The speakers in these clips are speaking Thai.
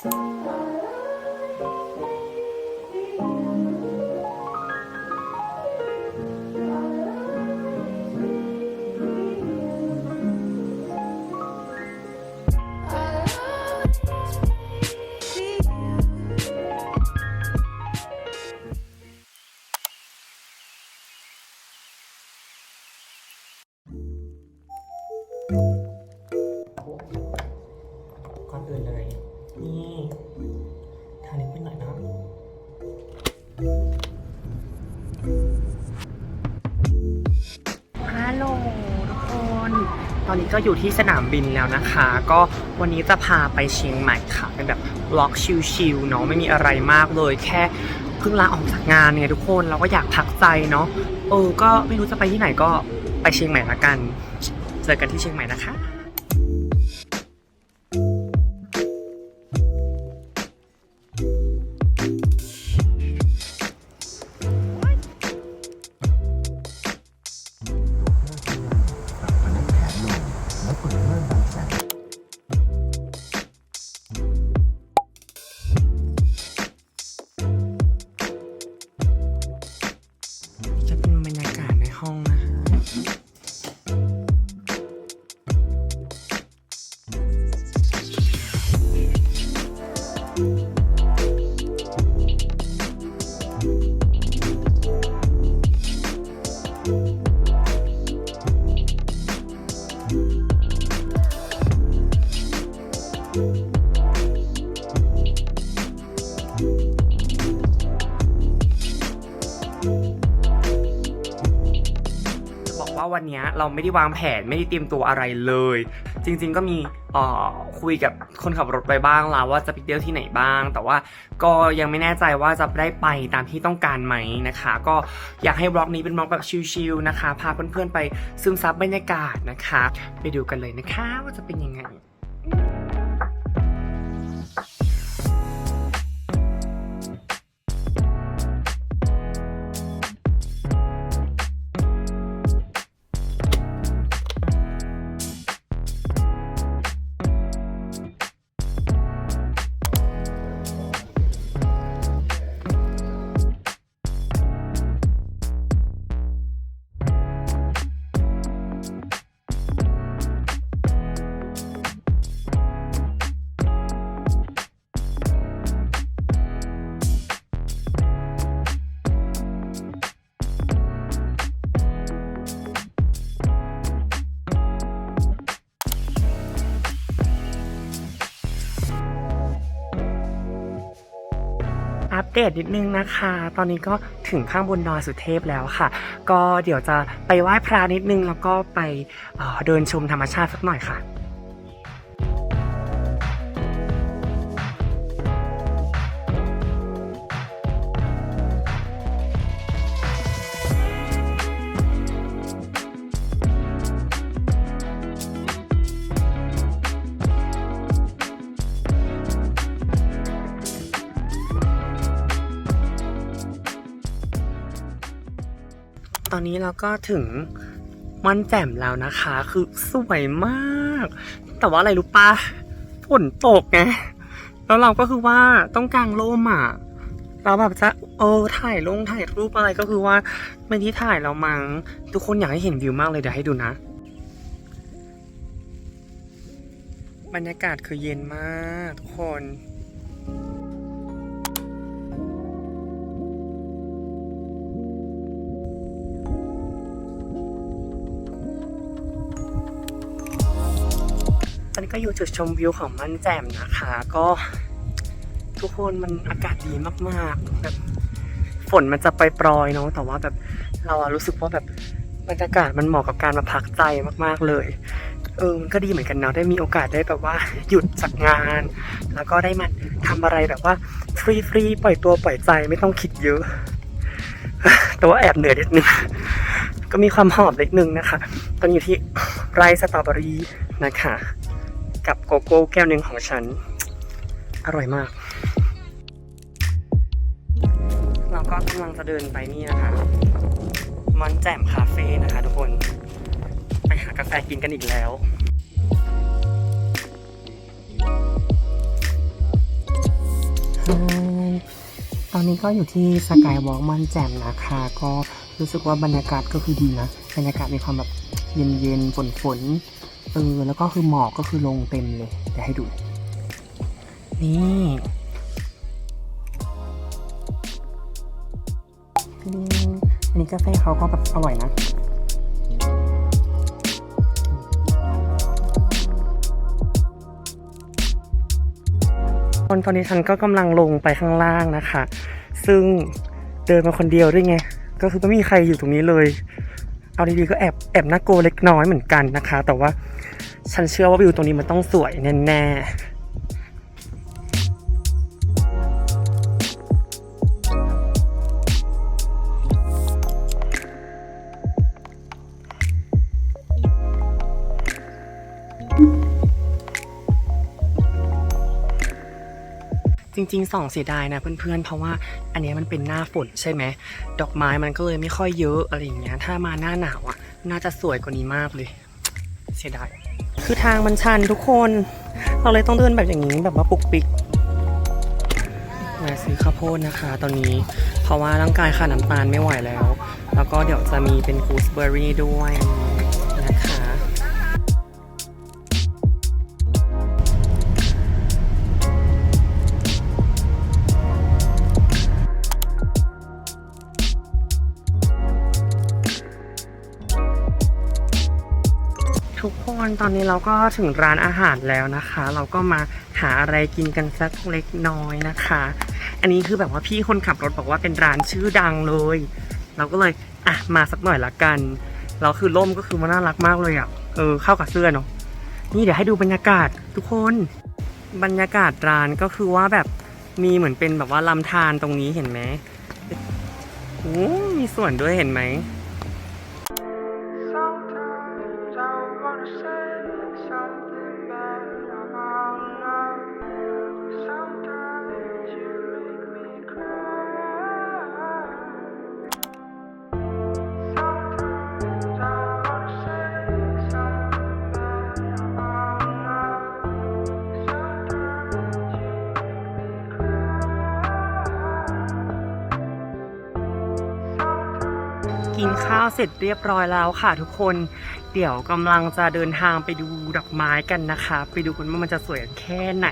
ก่อนอื่นเลย นี่ทานิดนิดหน่อยนะฮัลโหลทุกคน ตอนนี้ก็อยู่ที่สนามบินแล้วนะคะ ก็วันนี้จะพาไปเชียงใหม่ค่ะ เป็นแบบบล็อกชิลๆเนาะไม่มีอะไรมากเลยแค่เพิ่งลาออกจากงานเนี่ยทุกคนเราก็อยากพักใจเนาะเออก็ไม่รู้จะไปที่ไหนก็ไปเชียงใหม่ละกัน เจอกันที่เชียงใหม่นะคะ ว่าวันนี้เราไม่ได้วางแผนไม่ได้เตรียมตัวอะไรเลย จริง ๆ ก็มีคุยกับคนขับรถไปบ้างแล้วว่าจะไปเที่ยวที่ไหนบ้าง แต่ว่าก็ยังไม่แน่ใจว่าจะได้ไปตามที่ต้องการไหมนะคะ ก็อยากให้บล็อกนี้เป็นบล็อกแบบชิลๆนะคะ พาเพื่อนๆไปซึมซับบรรยากาศนะคะ ไปดูกันเลยนะคะว่าจะเป็นยังไง ดตนิดนึงนะคะ ตอนนี้ก็ถึงข้างบนดอยสุเทพแล้วค่ะ ก็เดี๋ยวจะไปไหว้พระนิดนึงแล้วก็ไปเอ่อเดินชมธรรมชาติสักหน่อยค่ะ อนนี้เราก็ถึงม่นแจ่มแล้วนะคะ คือสวยมาก แต่ว่าอะไรรู้ปะฝนตกไงแล้วเราก็คือว่าต้องกางร่มอะเราแบบจะเออถ่ายลงถ่ายรูปอะไรก็คือว่าไม่ได้ถ่ายเรามัง้งทุกคนอยากให้เห็นวิวมากเลยเดี๋ยวให้ดูนะ บรรยากาศคือเย็นมากทุกคน อนนี้ก็อยู่จุดชมวิวของมันแจ่มนะคะ ก็ ทุกคนมันอากาศดีมากๆแบบฝนมันจะไปปรอยๆเนาะแต่ว่าแบบเราอะรู้สึกว่าแบบบรรยากาศมันเหมาะกับการมาพักใจมากๆเลย เออมันก็ดีเหมือนกันเนาะได้มีโอกาสได้แบบว่าหยุดจากงาน แล้วก็ได้มาทำอะไรแบบว่าฟรีๆปล่อยตัวปล่อยใจไม่ต้องคิดเยอะ แต่ว่าแอบเหนื่อยนิดนึงก็มีความหอบเล็กนึงนะคะ ตอนอยู่ที่ไรสตรอเบอรี่นะคะ กับโกโก้แก้วหนึ่งของฉัน อร่อยมาก เราก็กำลังจะเดินไปนี่นะคะมอนแจ่มคาเฟ่นะคะทุกคน ไปหากาแฟกินกันอีกแล้วตอนนี้ก็อยู่ที่สกายวอล์กมันแจ่มนะคะ ก็รู้สึกว่าบรรยากาศก็คือดีนะ บรรยากาศมีความแบบเย็นเย็นฝนฝนๆ ออแล้วก็คือหมอกก็คือลงเต็มเลยเดี๋ยวให้ดู นี่อันนี้กาแฟเขาก็แบบอร่อยนะตอนตอนนี้ฉันก็กำลังลงไปข้างล่างนะคะ ซึ่งเดินมาคนเดียวด้วยไง ก็คือไม่มีใครอยู่ตรงนี้เลย เอาดีๆก็แอบแอบน่ากลัวเล็กน้อยเหมือนกันนะคะ แต่ว่าฉันเชื่อว่าวิวตรงนี้มันต้องสวยแน่ๆ จริงๆส่องเสียดายนะเพื่อนๆ เพราะว่าอันนี้มันเป็นหน้าฝนใช่ไหมดอกไม้มันก็เลยไม่ค่อยเยอะอะไรอย่างเงี้ย ถ้ามาหน้าหนาวอะ น่าจะสวยกว่านี้มากเลย เสียดาย คือทางมันชันทุกคน เราเลยต้องเดินแบบอย่างนี้แบบว่าปุกปิกมาซื้อข้าวโพดนะคะ ตอนนี้ เพราะว่าร่างกายขาดน้ำตาลไม่ไหวแล้ว แล้วก็เดี๋ยวจะมีเป็นกูสเบอร์รี่ด้วย ทุกคนตอนนี้เราก็ถึงร้านอาหารแล้วนะคะ เราก็มาหาอะไรกินกันสักเล็กน้อยนะคะ อันนี้คือแบบว่าพี่คนขับรถบอกว่าเป็นร้านชื่อดังเลย เราก็เลยอะมาสักหน่อยละกันเราคือร่มก็คือมันน่ารักมากเลยอะเออเข้ากับเสื้อเนาะนี่เดี๋ยวให้ดูบรรยากาศทุกคนบรรยากาศร้านก็คือว่าแบบมีเหมือนเป็นแบบว่าลำธารตรงนี้เห็นไหมโอ้มีส่วนด้วยเห็นไหม กินข้าวเสร็จเรียบร้อยแล้วค่ะทุกคน เดี๋ยวกำลังจะเดินทางไปดูดอกไม้กันนะคะ ไปดูกันว่ามันจะสวยแค่ไหน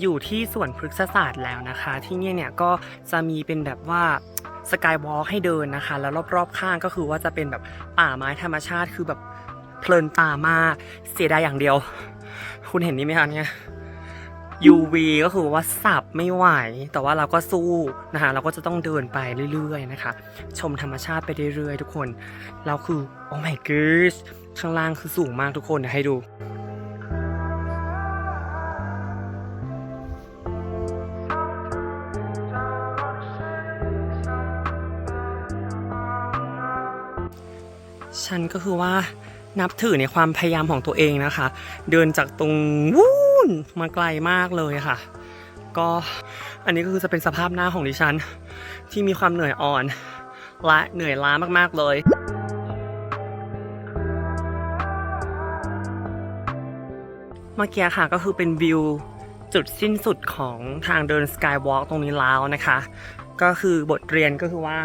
อยู่ที่สวนพฤกษศาสตร์แล้วนะคะ ที่นี่เนี่ยก็จะมีเป็นแบบว่า สกายวอล์กให้เดินนะคะ แล้วรอบๆข้างก็คือว่าจะเป็นแบบป่าไม้ธรรมชาติคือแบบเพลินตามากเสียดายอย่างเดียว คุณเห็นนี่ไหมคะเนี่ย UV ก็คือว่าสับไม่ไหว แต่ว่าเราก็สู้นะคะเราก็จะต้องเดินไปเรื่อยๆนะคะ ชมธรรมชาติไปเรื่อยๆทุกคน เราคือ โอ้ my god ข้างล่างคือสูงมากทุกคนให้ดู ฉันก็คือว่านับถือในความพยายามของตัวเองนะคะ เดินจากตรงวู้นมาไกลมากเลยค่ะ ก็อันนี้ก็คือจะเป็นสภาพหน้าของดิฉัน ที่มีความเหนื่อยอ่อน และเหนื่อยล้ามากๆเลยเมื่อกี้ค่ะก็คือเป็นวิวจุดสิ้นสุดของทางเดินสกายวอล์กตรงนี้แล้วนะคะ ก็คือบทเรียนก็คือว่า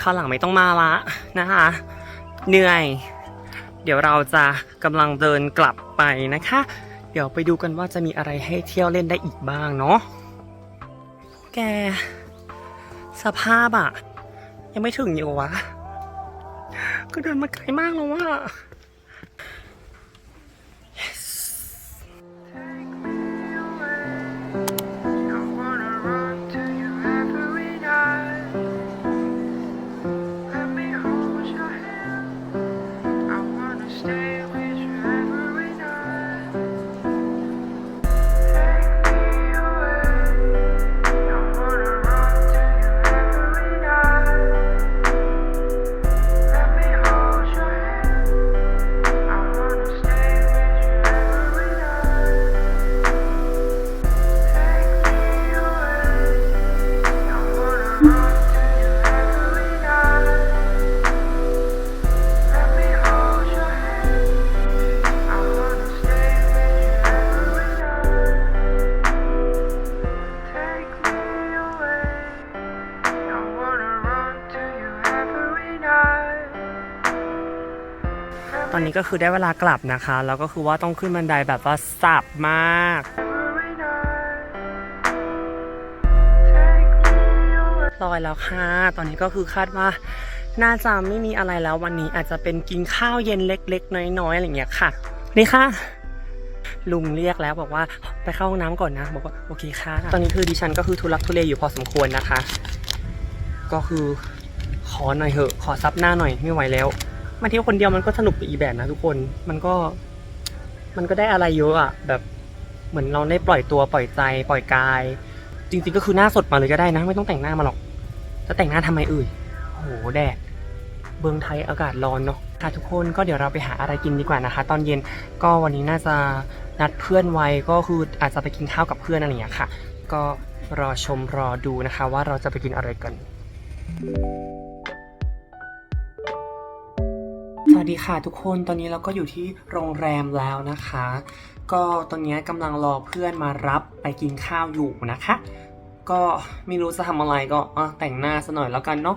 ข้าวหลังไม่ต้องมาละนะคะ เหนื่อย เดี๋ยวเราจะกำลังเดินกลับไปนะคะ เดี๋ยวไปดูกันว่าจะมีอะไรให้เที่ยวเล่นได้อีกบ้างเนาะแก สภาพอะยังไม่ถึงอยู่วะ ก็เดินมาไกลมากแล้วว่า ตอนนี้ก็คือได้เวลากลับนะคะ แล้วก็คือว่าต้องขึ้นบันไดแบบว่าสับมาก ลอยแล้วค่ะ ตอนนี้ก็คือคาดว่าน่าจะไม่มีอะไรแล้ววันนี้อาจจะเป็นกินข้าวเย็นเล็ก ๆ น้อยๆอะไรอย่างเงี้ยค่ะ นี่ค่ะ ลุงเรียกแล้วบอกว่าไปเข้าห้องน้ำก่อนนะ บอกว่าโอเคค่ะ ตอนนี้คือดิฉันก็คือทุลักทุเลอยู่พอสมควรนะคะ ก็คือขอหน่อยเหอะ ขอซับหน้าหน่อยไม่ไหวแล้ว มาเที่ยวคนเดียวมันก็สนุกไปอีกแบบนะทุกคน มันก็ มันก็ได้อะไรเยอะอะแบบเหมือนเราได้ปล่อยตัวปล่อยใจ ปล่อยกาย จริง ๆ ก็คือหน้าสดมาเลยก็ได้นะ ไม่ต้องแต่งหน้ามาหรอกจะแต่งหน้าทำไมเอ่ยโอ้โหแดดเมืองไทยอากาศร้อนเนาะค่ะทุกคนก็เดี๋ยวเราไปหาอะไรกินดีกว่านะคะ ตอนเย็นก็วันนี้น่าจะนัดเพื่อนไว้ก็คืออาจจะไปกินข้าวกับเพื่อนอะไรอย่างเงี้ยค่ะ ก็รอชมรอดูนะคะ ว่าเราจะไปกินอะไรกันส วัสดีค่ะทุกคนตอนนี้เราก็อยู่ที่โรงแรมแล้วนะคะ ก็ตอนนี้กำลังรอเพื่อนมารับไปกินข้าวอยู่นะคะ ก็ไม่รู้จะทำอะไรก็แต่งหน้าซะหน่อยแล้วกันเนาะ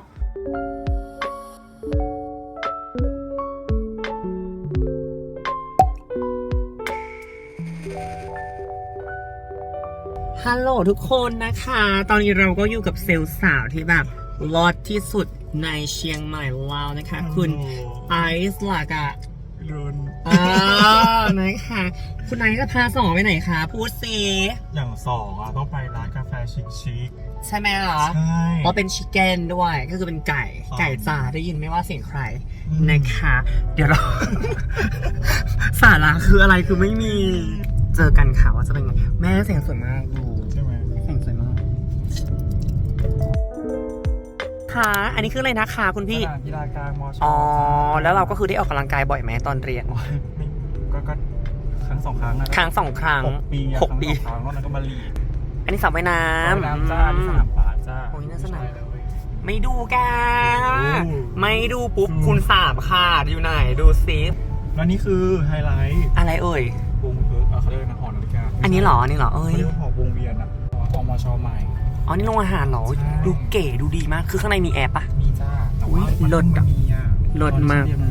ฮัลโหลทุกคนนะคะ ตอนนี้เราก็อยู่กับเซลล์สาวที่แบบรอดที่สุด ในเชียงใหม่เรานะคะ คุณไอซ์ลากะรุนอ่านะคะคุณไอซ์จะพาสองไปไหนคะ พูดสิอย่างสองอะต้องไปร้านกาแฟชิคชิคใช่ไหมเหรอๆใช่เพราะเป็นชิคเก้นด้วย ก็คือเป็นไก่อ๋อไก่จ่าได้ยินไหม่ว่าเสียงใครอืมนะคะ เดี๋ยวเราสาระคืออะไรคือไม่มี เจอกันค่ะว่าจะเป็นไง แม่เสียงสวยมากดูใช่ไหมเสียงสวยม ค่ะอันนี้คืออะไรนะคะคุณพี่ สนามกีฬากลางมอชอ๋อ แล้วเราก็คือได้ออกกำลังกายบ่อยไหมตอนเรียนโอ้ยไม่ก็ก็ครั้งสองครั้งนะครั้งสองครั้ง หกปีอะหกปี ครั้งสองครั้งแล้วนั้นก็มาลีดอันนี้สระว่ายน้ว่ายน้ำจ้าที่สำนามบาสจ้า โอ้ยน่าสนามใช่เลยไม่ดูแกโอ้ ไม่ดูปุ๊บอืมคุณสามค่ะอยู่ไหนดูซิแล้วนี่คือไฮไลท์อะไรเอ่ย วงเพิร์เอ่อเขาเรียกอะไรนะหอนาฬิกาอันนี้เหรออันนี้เหรอเอ้เขาย เรียกว่าหอวงเวียนอะหอมชใหม่ อ๋อนี่โรงอาหารเหรอใช่ดูเก๋ดูดีมาก คือข้างในมีแอร์ปะ มีจ้าแต่อุ๊ว่ายมันเลิศอะ มันมีอะเลิศมาก ตอนที่เรียน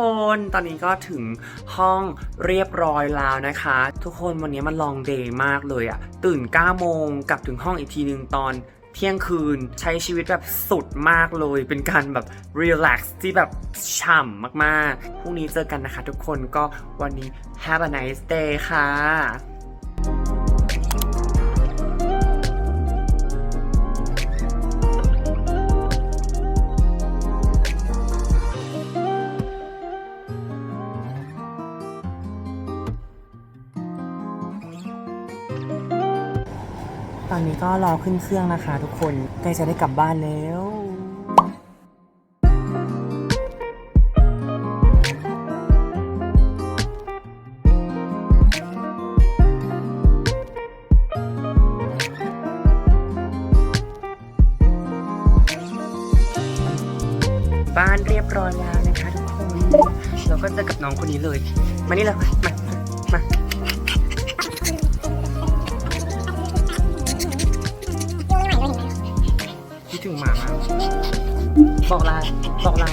คนตอนนี้ก็ถึงห้องเรียบร้อยแล้วนะคะ ทุกคนวันนี้มันลองเดย์มากเลยอะตื่น9โมงกลับถึงห้องอีกทีหนึ่งตอนเที่ยงคืนใช้ชีวิตแบบสุดมากเลย เป็นการแบบรีแลกซ์ที่แบบฉ่ำมากๆพรุ่งนี้เจอกันนะคะทุกคนก็วันนี้ have a nice day ค่ะ ตอนนี้ก็รอขึ้นเครื่องนะคะทุกคนใกล้จะได้กลับบ้านแล้วบ้านเรียบร้อยแล้วนะคะทุกคน เราก็เจอกับน้องคนนี้เลย มานี่เลยมา มา คิดถึงหมามากบอกลาบอกลา